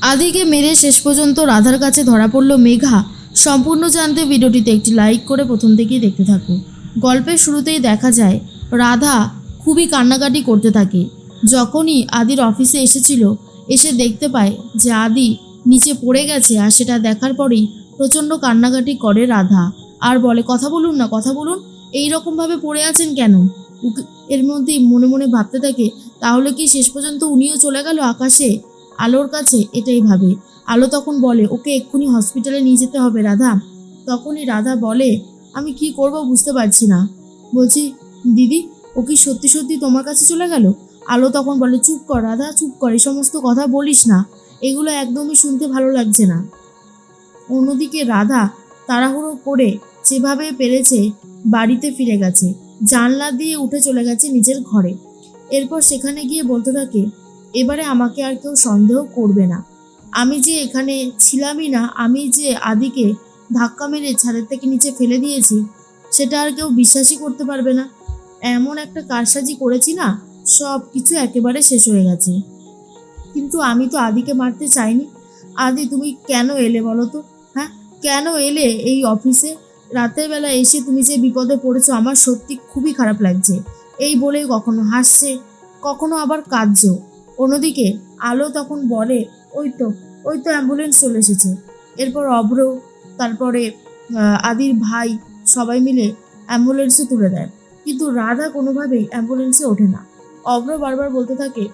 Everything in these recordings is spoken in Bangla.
আদিকে মেরে শেষ পর্যন্ত রাধার কাছে ধরা পড়ল মেঘা। সম্পূর্ণ জানতে ভিডিওটিতে একটি লাইক করে প্রথম থেকেই দেখতে থাকো। গল্পের শুরুতেই দেখা যায়, রাধা খুবই কান্নাকাটি করতে থাকে। যখনই আদির অফিসে এসেছিল, এসে দেখতে পায় যে আদি নিচে পড়ে গেছে আর সেটা দেখার পরেই প্রচণ্ড কান্নাকাটি করে রাধা। আর বলে, কথা বলুন না, কথা বলুন। এই রকমভাবে পড়ে আছেন কেন? এর মধ্যেই মনে মনে ভাবতে থাকে তাহলে কি শেষ পর্যন্ত উনিও চলে গেল আকাশে? আলোর কাছে, এটাই ভাবে। আলো তখন বলে, ওকে এক্ষুনি হসপিটালে নিয়ে যেতে হবে, রাধা। তখনই রাধা বলে, আমি কি করব বুঝতে পারছি না। বলছি, দিদি, ও কি সত্যি সত্যি তোমার কাছে চলে গেল? আলো তখন বলে, চুপ কর রাধা, চুপ কর, এই সমস্ত কথা বলিস না। এগুলো একদমই শুনতে ভালো লাগছে না। অন্যদিকে রাধা তাড়াহুড়ো করে যেভাবে পেরেছে বাড়িতে ফিরে গেছে। জানলা দিয়ে উঠে চলে গেছে নিজের ঘরে। এরপর সেখানে গিয়ে বলতে থাকে, এবারে আমাকে আর কেউ সন্দেহ করবে না। আমি যে এখানে ছিলামই না, আমি যে আদিকে ধাক্কা মেরে ছাদের থেকে নিচে ফেলে দিয়েছি, সেটা আর কেউ বিশ্বাসই করতে পারবে না। এমন একটা কারসাজি করেছি না সব কিছু একেবারে শেষ হয়ে গেছে। কিন্তু আমি তো আদিকে মারতে চাইনি। আদি, তুমি কেন এলে বলো তো? হ্যাঁ কেন এলে এই অফিসে? রাতের বেলা এসে তুমি যে বিপদে পড়েছো, আমার সত্যি খুবই খারাপ লাগছে। এই বলে কখনো হাসছে, কখনো আবার কাঁদছেও অন্যদিকে আলো তখন বলে, ওই তো ওই তো অ্যাম্বুলেন্স চলে এসেছে। এরপর অভ্র, তারপরে আদির ভাই সবাই মিলে অ্যাম্বুলেন্সে তুলে দেয়। কিন্তু রাধা কোনোভাবেই অ্যাম্বুলেন্সে ওঠে না। অভ্র বারবার বলতে থাকে,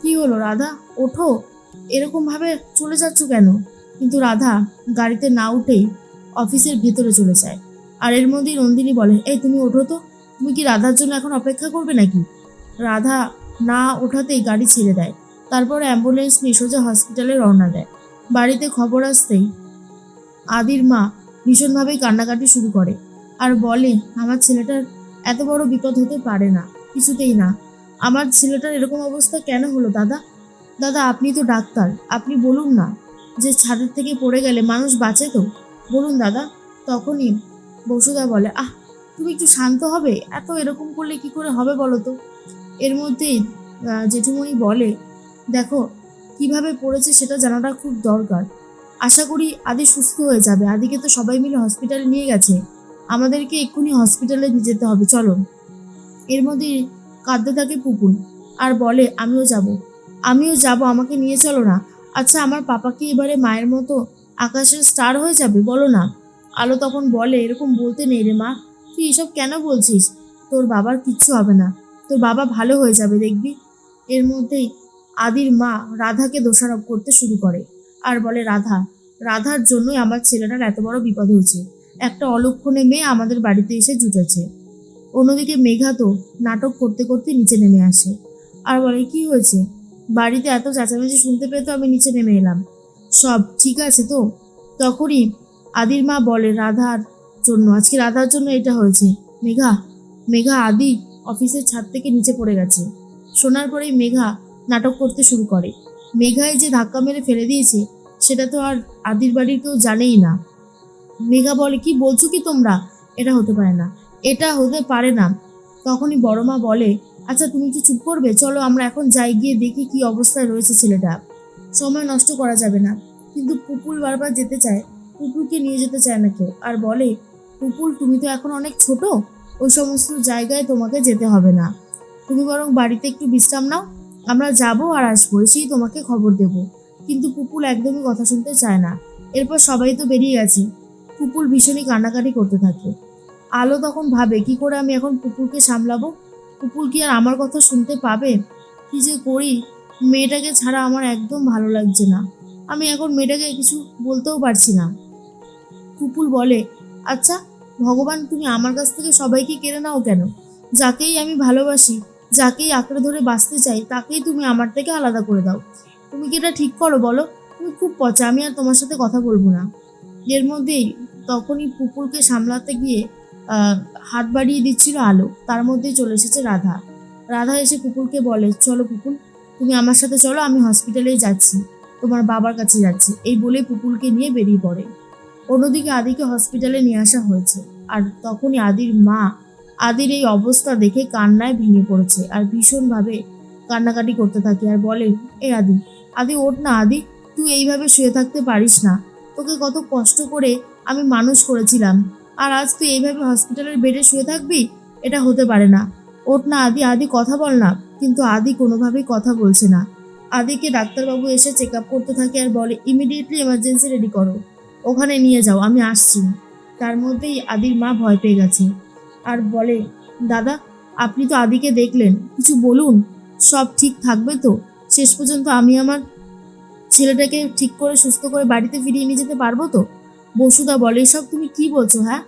কি হলো রাধা? ওঠো। এরকমভাবে চলে যাচ্ছ কেন? কিন্তু রাধা গাড়িতে না উঠেই অফিসের ভেতরে চলে যায়। আর এর মধ্যেই নন্দিনী বলে, এই তুমি ওঠো তো। তুমি কি রাধার জন্য এখন অপেক্ষা করবে নাকি? রাধা না ওঠাতেই গাড়ি ছেড়ে দেয়। তারপর অ্যাম্বুলেন্স নিয়ে সোজা হসপিটালে রওনা দেয়। বাড়িতে খবর আসতেই আদির মা ভীষণভাবেই কান্নাকাটি শুরু করে আর বলে, আমার ছেলেটার এত বড় বিপদ হতে পারে না, কিছুতেই না। আমার ছেলেটার এরকম অবস্থা কেন হলো, দাদা? দাদা, আপনি তো ডাক্তার, আপনি বলুন না যে ছাদের থেকে পড়ে গেলে মানুষ বাঁচে তো? বলুন, দাদা। তখনই বসুদা বলে, আহ তুমি একটু শান্ত হবে? এত এরকম করলে কি করে হবে বলো তো? এর মধ্যেই জেঠুমণি বলে, দেখো, কীভাবে পড়েছে সেটা জানাটা খুব দরকার। আশা করি আদি সুস্থ হয়ে যাবে। আদিকে তো সবাই মিলে হসপিটালে নিয়ে গেছে। আমাদেরকে এক্ষুনি হসপিটালে নিয়ে যেতে হবে। চলো। এর মধ্যে কাঁদতে থাকে পুপুন আর বলে, আমিও যাব। আমিও যাব, আমাকে নিয়ে চলো না। আচ্ছা আমার পাপা কি এবারে মায়ের মতো আকাশের স্টার হয়ে যাবে? বলো না। আলো তখন বলে, এরকম বলতে নেই রে মা। তুই এসব কেন বলছিস? তোর বাবার কিচ্ছু হবে না। তোর বাবা ভালো হয়ে যাবে, দেখবি? এর মধ্যেই আদির মা রাধাকে দোষারোপ করতে শুরু করে আর বলে, রাধা, রাধার জন্যই আমার ছেলেটার এত বড় বিপদ হয়েছে। একটা অলক্ষণে মেয়ে আমাদের বাড়িতে এসে জুটেছে। অন্যদিকে মেঘা তো নাটক করতে করতে নিচে নেমে আসে। আর বলে, কি হয়েছে? বাড়িতে এত চেঁচামেচি শুনতে পেয়ে তো আমি নিচে নেমে এলাম। সব ঠিক আছে তো? তখনই আদির মা বলে, রাধার জন্য। আজকে রাধার জন্য এটা হয়েছে। মেঘা মেঘা, আদি অফিসের ছাদ থেকে নিচে পড়ে গেছে। শোনার পরেই মেঘা নাটক করতে শুরু করে। মেঘায় যে ধাক্কা মেরে ফেলে দিয়েছে, সেটা তো আর আদির বাড়ির কেউ জানেই না। মেঘা বলে, কি বলছো কি তোমরা? এটা হতে পারে না। এটা হতে পারে না। তখনই বড় মা বলে আচ্ছা তুমি একটু চুপ করবে? চলো, আমরা এখন যাই, গিয়ে দেখি কি অবস্থায় রয়েছে ছেলেটা। সময় নষ্ট করা যাবে না। কিন্তু পুপুল বারবার যেতে চায় পুপুলকে নিয়ে যেতে চায় না কেউ। আর বলে পুপুল তুমি তো এখন অনেক ছোট, ওই সমস্ত জায়গায় তোমাকে যেতে হবে না। তুমি বরং বাড়িতে একটু বিশ্রাম নাও, আমরা যাব আর আসব, এসেই তোমাকে খবর দেব। কিন্তু পুপুল একদমই কথা শুনতে চায় না। এরপর সবাই তো বেরিয়ে গেছে। পুপুল ভীষণই কান্নাকাটি করতে থাকে। আলো তখন ভাবে, কি করে আমি এখন পুপুলকে সামলাবো? পুপুল কি আর আমার কথা শুনতে পাবে? কি যে করি? মেয়েটাকে ছাড়া আমার একদম ভালো লাগছে না। আমি এখন মেয়েটাকে কিছু বলতেও পারছি না। পুপুল বলে আচ্ছা ভগবান, তুমি আমার কাছ থেকে সবাইকে কেড়ে নাও কেন? যাকেই আমি ভালোবাসি, যাকেই আঁকড়ে ধরে বাঁচতে চাই, তাকেই তুমি আমার থেকে আলাদা করে দাও। তুমি কি এটা ঠিক করো বলো? তুমি খুব পচা, আমি আর তোমার সাথে কথা বলব না। এর মধ্যেই তখনই পুকুরকে সামলাতে গিয়ে হাত বাড়িয়ে দিচ্ছিল আলো। তার মধ্যেই চলে এসেছে রাধা। রাধা এসে পুকুরকে বলে, চলো পুকুর, তুমি আমার সাথে চলো, আমি হসপিটালেই যাচ্ছি, তোমার বাবার কাছে যাচ্ছি। এই বলে পুকুরকে নিয়ে বেরিয়ে পড়ে। অন্যদিকে আদিকে হসপিটালে নিয়ে আসা হয়েছে। আর তখনই আদির মা আদির এই অবস্থা দেখে কান্নায় ভেঙে পড়েছে আর ভীষণভাবে কান্নাকাটি করতে থাকে আর বলে, এ আদি আদি ওঠ না আদি, তুই এইভাবে শুয়ে থাকতে পারিস না। তোকে কত কষ্ট করে আমি মানুষ করেছিলাম। আর আজ তুই এইভাবে হসপিটালের বেডে শুয়ে থাকবি? এটা হতে পারে না। ওঠ না আদি আদি কথা বল না। কিন্তু আদি কোনোভাবেই কথা বলছে না। আদিকে ডাক্তারবাবু এসে চেক আপ করতে থাকে আর বলে, ইমিডিয়েটলি এমার্জেন্সি রেডি করো। ওখানে নিয়ে যাও, আমি আসছি। তার মধ্যেই আদির মা ভয় পেয়ে গেছে। আর বলে, দাদা, আপনি তো আদিকে দেখলেন, কিছু বলুন? সব ঠিক থাকবে তো? শেষ পর্যন্ত আমি আমার ছেলেটাকে ঠিক করে, সুস্থ করে বাড়িতে ফিরিয়ে নিয়ে যেতে পারব তো? বসুদা বলে, এসব তুমি কি বলছো হ্যাঁ?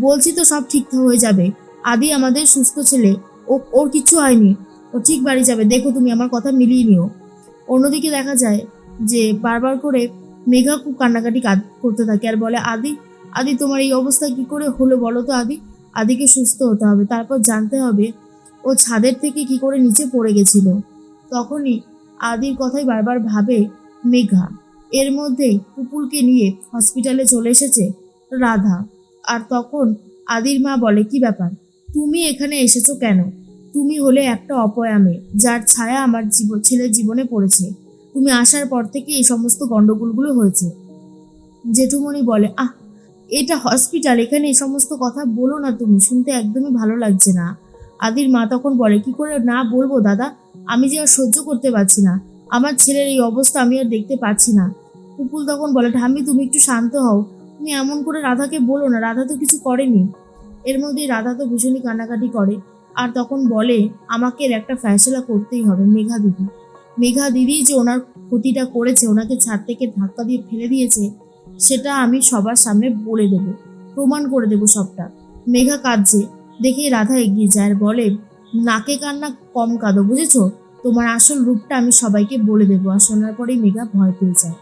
বলছি তো সব ঠিকঠাক হয়ে যাবে। আদি আমাদের সুস্থ ছেলে, ও, ওর কিচ্ছু হয়নি। ও ঠিক বাড়ি যাবে। দেখো তুমি আমার কথা মিলিয়ে নিও। অন্যদিকে দেখা যায় যে বারবার করে মেঘা খুব কান্নাকাটি করতে থাকে। আর বলে, আদি আদি, তোমার এই অবস্থা কি করে হলো বলো তো আদি? আদিকে সুস্থ হতে হবে, তারপর জানতে হবে ও ছাদের থেকে কি করে নিচে পড়ে গেছিল। তখনই আদির কথাই বারবার ভাবে মেঘা। এর মধ্যেই পুপুলকে নিয়ে হসপিটালে চলে এসেছে রাধা। আর তখন আদির মা বলে, কি ব্যাপার? তুমি এখানে এসেছ কেন? তুমি হলে একটা অপয়া মেয়ে, যার ছায়া আমার জীবন ছেলের জীবনে পড়েছে। তুমি আসার পর থেকে এই সমস্ত গন্ডগোলগুলো হয়েছে। জেঠুমণি বলে, আহ এটা হসপিটাল এখানে এই সমস্ত কথা বলো না তুমি, শুনতে একদমই ভালো লাগছে না। আদির মা তখন বলে, কি করে না বলব দাদা? আমি যে আর সহ্য করতে পারছি না। আমার ছেলের এই অবস্থা আমি আর দেখতে পাচ্ছি না। পুপুল তখন বলে, ঠাম্মি, তুমি একটু শান্ত হও। তুমি এমন করে রাধাকে বলো না, রাধা তো কিছু করেনি। এর মধ্যেই রাধা তো ভীষণই কান্নাকাটি করে। আর তখন বলে, আমাকে এর একটা ফ্যাসলা করতেই হবে, মেঘা দিদি। মেঘা দিদি যে ওনার ক্ষতিটা করেছে, ওনাকে ছাদ থেকে ধাক্কা দিয়ে ফেলে দিয়েছে সেটা আমি সবার সামনে বলে দেব, প্রমাণ করে দেব সবটা। মেঘা কাঁদছে দেখে রাধা এগিয়ে যায় আর বলে, নাকে কান্না কম কাঁদো, বুঝেছ? তোমার আসল রূপটা আমি সবাইকে বলে দেবো। আর শোনার পরেই মেঘা ভয় পেয়ে যায়।